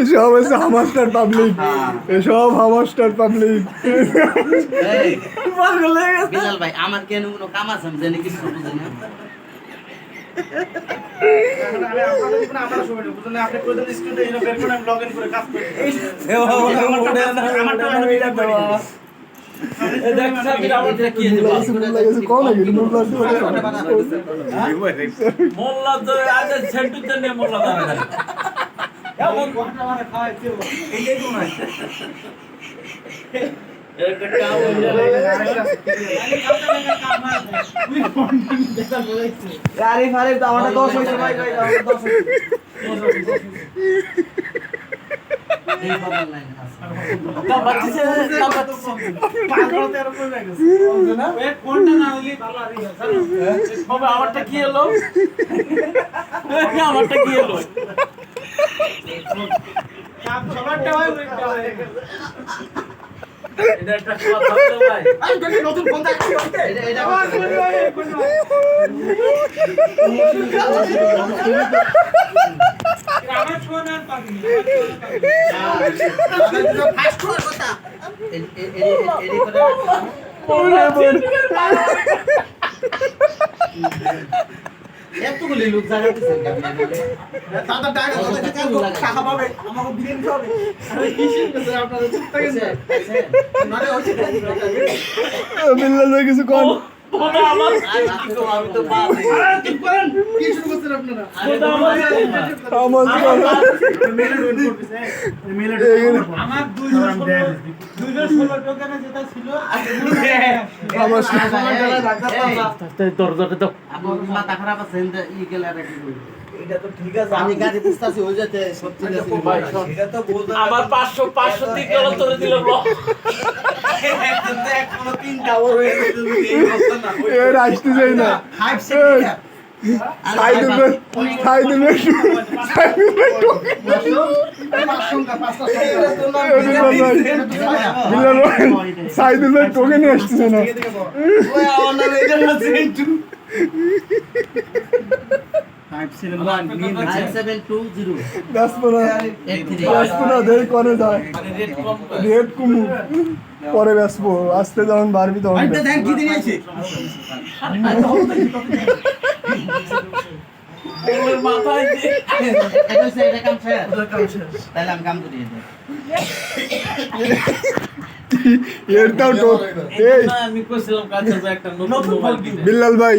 এসব হচ্ছে হামাস্টার পাবলিক এসব হামাস্টার পাবলিক বিলাল ভাই আমার কেন কোনো কাম আছে? আমি জানি কিছু বুঝি না। কোন আরে ফারে আমারটা দশ হয়েছে ভাই দশ হয়েছে আমারটা কি এলো আমারটা কি এলো এটা একটা খাওয়া এতগুলি লোক কিছু কোন ওটা আমার আমি তো পারি কি শুরু করছেন আপনারা ওটা আমার আমার আমার দুইজন দুইজন ষোলো টোকেনে যেটা ছিল দরজাটা দাও মাথা খারাপ আছে ই গেলে আর কি করব এটা তো ঠিক আছে আমি গাড়ি বুঝতাছি যেতে সত্যি এটা তো বলতে আমার পাঁচশো পাঁচশো তিন ডলার তোরে দিল এখনও তিনটা ওর গেছে এই অবস্থা না। এর আসতে যাই না। ফাইভ সেকেন্ড সাইদুল ভাই টোকে নিয়ে আসতেছে না। মানে পরে বেসবো আসতে যখন বাড়বি তখন। বিল্লাল ভাই।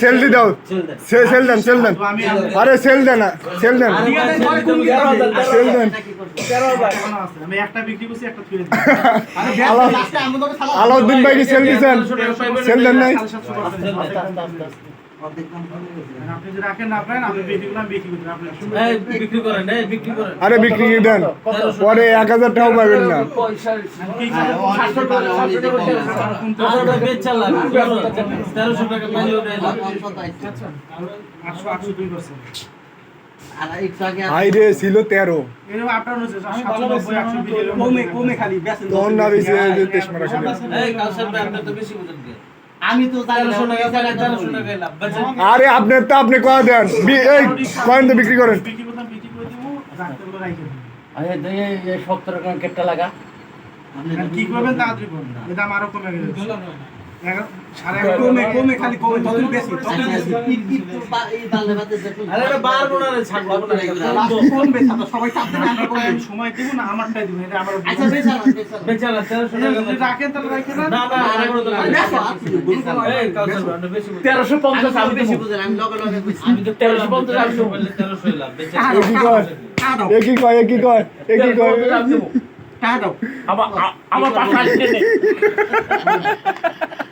সেলফি দাও সেল দেন সেল দেন আরে সেল দেন সেল দেন সেল দেন আলাউদ্দিন ভাই কি সেল দিছেন? সেল দেন নাই অর্ধেক দাম কমে গেছে। আপনি যদি রাখেন না আপনার আমি বিক্রি করলাম বিক্রি করতে আপনি এই, বিক্রি করেন এই, বিক্রি করেন। আরে বিক্রি দেন। পরে এক হাজার টাকাও পাবেন না। টাকা ছিল তেরো। তখন না বেশি তেইশ টাকা আমি তো। বেচেন। আরে আপনি তো আপনি কয়া দেন এই কয়েন তো বিক্রি করেন সত্তর টাকা কেটটা করে দিব রাখতে বলে রাখে দিবো। আপনি আর কি করবেন তাড়াতাড়ি করবেন এই দাম আরও কমে গেছে সময় দিব না আমারটাই দিব এটা আমার আচ্ছা, তেরোশো টাকা রাখেন তাহলে রাখেন। না, বেশি বুঝেন। আমি বেশি বুঝেন, আমি লগে লগে আমি তো তেরোশো পঞ্চাশ আমি বললে তেরোশোই লাভ। বেচা না। এ কি কয় এ কয় এ কয়? এ কি কয় আমার আমার পাশে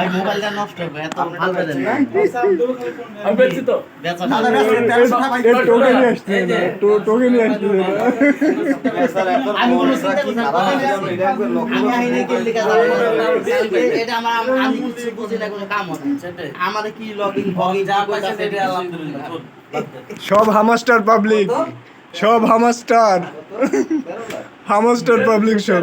ভাই মোবাইলটা নষ্ট হবে এত ফালবে দেন আমি বলছি তো বেচা এর টোকে নিয়ে আসতে হবে না, টো- টোকে নিয়ে আসতে আমি কোনো চিন্তা আমি আইনে কি লিখা যাবে এটা আমার আমি কিছু বুঝি না কোনো কাম হয় আমার কি লগইন ফগিং যা পয়সা সেটা আলহামদুলিল্লাহ সব হামাস্টার পাবলিক সব হামাস্টার হামাস্টার পাবলিক সব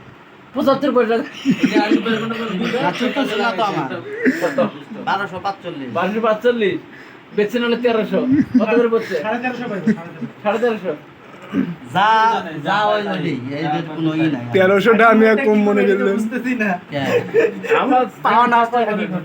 পঁচাত্তর পয়সা। তো বারোশো পাঁচচল্লিশ। বারোশো পাঁচচল্লিশ। বেছে নাহলে তেরোশো। কত করে পড়ছে? সাড়ে তেরোশো। তেরোশোটা আমি কম মনে করলাম